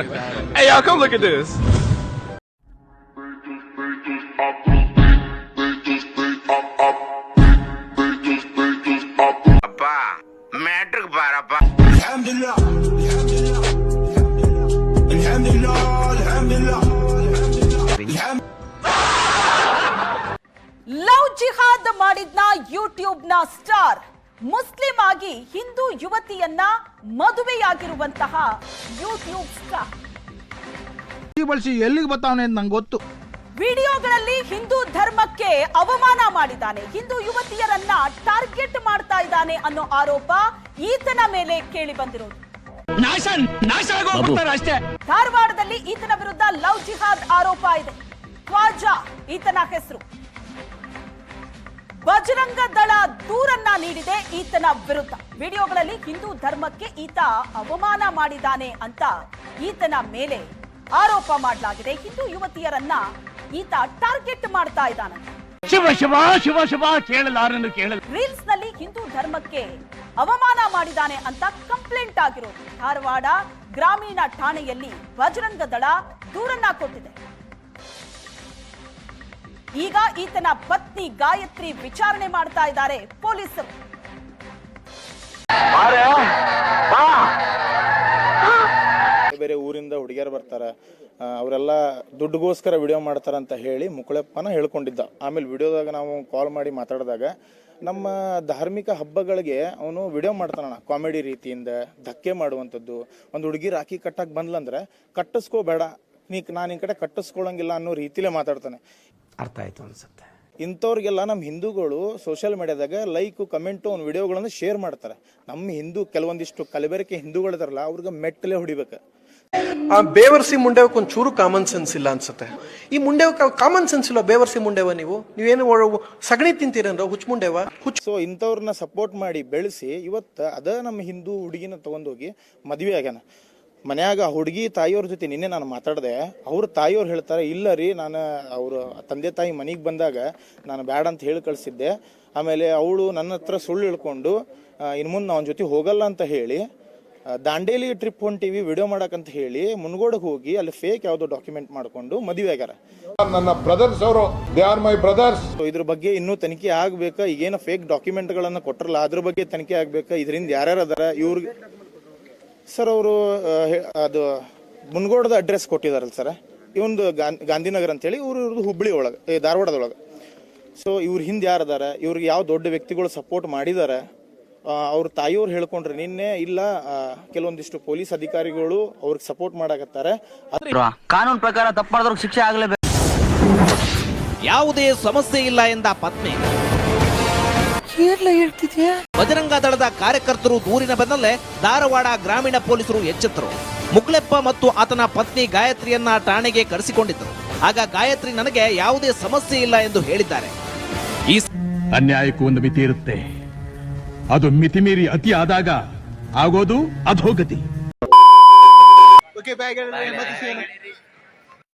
hey, y'all, come look at this. ಅಪ್ಪ matrix ಬಾರಪ್ಪ love ಜಿಹಾದ್ ಮಾಡಿದ್ನ YouTube ನ ಸ್ಟಾರ್ Muslim ಆಗಿ ಹಿಂದೂ ಯುವತಿಯನ್ನ ಮದುವೆಯಾಗಿರುವಂತಹ ಯೂಟ್ಯೂಬ್ ಸ್ಟಾರ್ ಬಳಸಿ ಎಲ್ಲಿಗೆ ಬರ್ತಾವನೆ ಅಂತ ನಂಗೆ ಗೊತ್ತು. ವಿಡಿಯೋಗಳಲ್ಲಿ ಹಿಂದೂ ಧರ್ಮಕ್ಕೆ ಅವಮಾನ ಮಾಡಿದ್ದಾನೆ. ಹಿಂದೂ ಯುವತಿಯರನ್ನ ಟಾರ್ಗೆಟ್ ಮಾಡ್ತಾ ಇದ್ದಾನೆ ಅನ್ನೋ ಆರೋಪ ಈತನ ಮೇಲೆ ಕೇಳಿ ಬಂದಿರೋದು. ಧಾರವಾಡದಲ್ಲಿ ಈತನ ವಿರುದ್ಧ ಲವ್ ಜಿಹಾದ್ ಆರೋಪ ಇದೆ. ಖ್ವಾಜಾ ಈತನ ಹೆಸರು. ಬಜರಂಗ ದಳ ದೂರನ್ನ ನೀಡಿದೆ ಈತನ ವಿರುದ್ಧ. ವಿಡಿಯೋಗಳಲ್ಲಿ ಹಿಂದೂ ಧರ್ಮಕ್ಕೆ ಈತ ಅವಮಾನ ಮಾಡಿದ್ದಾನೆ ಅಂತ ಈತನ ಮೇಲೆ ಆರೋಪ ಮಾಡಲಾಗಿದೆ. ಹಿಂದೂ ಯುವತಿಯರನ್ನ ಈತ ಟಾರ್ಗೆಟ್ ಮಾಡ್ತಾ ಇದ್ದಾನೆ ಶಿವ ಶಿವ ಶಿವ ಶಿವ ಕೇಳಲಾರನು ಕೇಳಲ. ರೀಲ್ಸ್ನಲ್ಲಿ ಹಿಂದೂ ಧರ್ಮಕ್ಕೆ ಅವಮಾನ ಮಾಡಿದ್ದಾನೆ ಅಂತ ಕಂಪ್ಲೇಂಟ್ ಆಗಿರೋದು. ಧಾರವಾಡ ಗ್ರಾಮೀಣ ಠಾಣೆಯಲ್ಲಿ ಬಜರಂಗ ದಳ ದೂರನ್ನ ಕೊಟ್ಟಿದೆ. ಈಗ ಈತನ ಪತ್ನಿ ಗಾಯತ್ರಿ ವಿಚಾರಣೆ ಮಾಡ್ತಾ ಇದ್ದಾರೆ ಪೊಲೀಸರು. ಬೇರೆ ಊರಿಂದ ಹುಡುಗಿಯರು ಬರ್ತಾರೆ. ಅವರೆಲ್ಲ ದುಡ್ಡುಗೋಸ್ಕರ ವಿಡಿಯೋ ಮಾಡ್ತಾರೆ ಅಂತ ಹೇಳಿ ಮುಕುಳಪ್ಪನ ಹೇಳ್ಕೊಂಡಿದ್ದ. ಆಮೇಲೆ ವಿಡಿಯೋದಾಗ ನಾವು ಕಾಲ್ ಮಾಡಿ ಮಾತಾಡಿದಾಗ ನಮ್ಮ ಧಾರ್ಮಿಕ ಹಬ್ಬಗಳಿಗೆ ಅವನು ವಿಡಿಯೋ ಮಾಡ್ತಾನಣ ಕಾಮಿಡಿ ರೀತಿಯಿಂದ ಧಕ್ಕೆ ಮಾಡುವಂಥದ್ದು. ಒಂದು ಹುಡುಗಿ ರಾಖಿ ಕಟ್ಟಕ್ಕೆ ಬಂದ್ಲಂದ್ರೆ ಕಟ್ಟಿಸ್ಕೋಬೇಡ. ನೀ ನಾನು ಈ ಕಡೆ ಕಟ್ಟಿಸ್ಕೊಳಂಗಿಲ್ಲ ಅನ್ನೋ ರೀತಿಲೇ ಮಾತಾಡ್ತಾನೆ. ಅರ್ಥ ಆಯ್ತು ಅನ್ಸುತ್ತೆ. ಇಂಥವ್ರಿಗೆಲ್ಲ ನಮ್ಮ ಹಿಂದೂಗಳು ಸೋಷಿಯಲ್ ಮೀಡಿಯಾದಾಗ ಲೈಕ್ ಕಮೆಂಟು ಒಂದು ವಿಡಿಯೋಗಳನ್ನು ಶೇರ್ ಮಾಡ್ತಾರೆ. ನಮ್ಮ ಹಿಂದೂ ಕೆಲವೊಂದಿಷ್ಟು ಕಲಬೆರಕೆ ಹಿಂದೂಗಳಿದಾರಲ್ಲ ಅವ್ರಿಗೆ ಮೆಟ್ಟಲೆ ಹೊಡಿಬೇಕು. ಆ ಬೇವರ್ಸಿ ಮುಂಡೆವಕ್ಕೆ ಒಂದು ಚೂರು ಕಾಮನ್ ಸೆನ್ಸ್ ಇಲ್ಲ ಅನ್ಸುತ್ತೆ. ಈ ಮುಂಡೇವ ಕಾಮನ್ ಸೆನ್ಸ್ ಇಲ್ಲ ಬೇವರ್ಸಿ ಮುಂಡೆವ ನೀವು? ನೀವೇನು ಒಳ- ಸಗಣಿ ತಿಂತೀರಂದ್ರೆ ಹುಚ್ಚ ಮುಂಡೆವ? ಹುಚ್ಚ ಸೊ ಇಂಥವ್ರನ್ನ ಸಪೋರ್ಟ್ ಮಾಡಿ ಬೆಳೆಸಿ ಇವತ್ತು ಅದ ನಮ್ಮ ಹಿಂದೂ ಹುಡುಗಿನ ತಗೊಂಡೋಗಿ ಮದುವೆ ಆಗ್ಯಾನ. ಮನ್ಯಾಗ ಹುಡುಗಿ ತಾಯಿಯವ್ರ ಜೊತೆ ನಿನ್ನೆ ನಾನು ಮಾತಾಡಿದೆ ಅವ್ರ ತಾಯಿಯವ್ರು ಹೇಳ್ತಾರೆ ಇಲ್ಲ ರೀ ನಾನು ಅವರು ತಂದೆ ತಾಯಿ ಮನೆಗೆ ಬಂದಾಗ ನಾನು ಬ್ಯಾಡ ಅಂತ ಹೇಳಿ ಕಳಿಸಿದ್ದೆ. ಆಮೇಲೆ ಅವಳು ನನ್ನ ಹತ್ರ ಸುಳ್ಳು ಹೇಳ್ಕೊಂಡು ಇನ್ನು ಮುಂದೆ ಅವನ ಜೊತೆ ಹೋಗಲ್ಲ ಅಂತ ಹೇಳಿ ದಾಂಡೇಲಿ ಟ್ರಿಪ್ ಹೊಂಟಿವಿ ವಿಡಿಯೋ ಮಾಡಕ್ಕಂತ ಹೇಳಿ ಮುನ್ಗೋಡಕ್ಕೆ ಹೋಗಿ ಅಲ್ಲಿ ಫೇಕ್ ಯಾವುದೋ ಡಾಕ್ಯುಮೆಂಟ್ ಮಾಡ್ಕೊಂಡು ಮದುವೆ ಆಗ್ಯಾರ. ನನ್ನ ಬ್ರದರ್ಸ್ ಅವರು ದೇ ಆರ್ ಮೈ ಬ್ರದರ್ಸ್ ಇದ್ರ ಬಗ್ಗೆ ಇನ್ನೂ ತನಿಖೆ ಆಗ್ಬೇಕಾ? ಈಗೇನು ಫೇಕ್ ಡಾಕ್ಯುಮೆಂಟ್ಗಳನ್ನು ಕೊಟ್ಟರಲ್ಲ ಅದ್ರ ಬಗ್ಗೆ ತನಿಖೆ ಆಗ್ಬೇಕಾ? ಇದರಿಂದ ಯಾರ್ಯಾರು ಅದಾರ? ಇವ್ರಿಗೆ ಸರ್ ಅವರು ಅದು ಮುನ್ಗೋಡದ ಅಡ್ರೆಸ್ ಕೊಟ್ಟಿದಾರಲ್ಲ ಸರ್ ಇವೊಂದು ಗಾಂಧಿನಗರ್ ಅಂತೇಳಿ ಇವರು ಇವ್ರದ್ದು ಹುಬ್ಬಳ್ಳಿ ಒಳಗೆ ಧಾರವಾಡದೊಳಗೆ. ಸೊ ಇವ್ರ ಹಿಂದೆ ಯಾರು ಅದಾರ ಇವ್ರಿಗೆ ಯಾವ ದೊಡ್ಡ ವ್ಯಕ್ತಿಗಳು ಸಪೋರ್ಟ್ ಮಾಡಿದ್ದಾರೆ ಅವ್ರ ತಾಯಿಯವ್ರು ಹೇಳ್ಕೊಂಡ್ರೆ ನಿನ್ನೆ ಇಲ್ಲ ಕೆಲವೊಂದಿಷ್ಟು ಪೊಲೀಸ್ ಅಧಿಕಾರಿಗಳು ಅವ್ರಿಗೆ ಸಪೋರ್ಟ್ ಮಾಡಾಕತ್ತಾರೆ. ಕಾನೂನು ಪ್ರಕಾರ ತಪ್ಪು ಶಿಕ್ಷೆ ಆಗಲೇಬೇಕು. ಯಾವುದೇ ಸಮಸ್ಯೆ ಇಲ್ಲ ಎಂದ ಪತ್ನಿ. ಬಜರಂಗ ದಳದ ಕಾರ್ಯಕರ್ತರು ದೂರಿನ ಬೆನ್ನಲ್ಲೇ ಧಾರವಾಡ ಗ್ರಾಮೀಣ ಪೊಲೀಸರು ಎಚ್ಚೆತ್ತರು. ಮುಗ್ಲೆಪ್ಪ ಮತ್ತು ಆತನ ಪತ್ನಿ ಗಾಯತ್ರಿಯನ್ನ ಠಾಣೆಗೆ ಕರೆಸಿಕೊಂಡಿದ್ದರು. ಆಗ ಗಾಯತ್ರಿ ನನಗೆ ಯಾವುದೇ ಸಮಸ್ಯೆ ಇಲ್ಲ ಎಂದು ಹೇಳಿದ್ದಾರೆ. ಈ ಅನ್ಯಾಯಕ್ಕೂ ಒಂದು ಮಿತಿ ಇರುತ್ತೆ. ಅದು ಮಿತಿ ಮೀರಿ ಅತಿ ಆದಾಗ ಆಗೋದು ಅಧೋಗತಿ.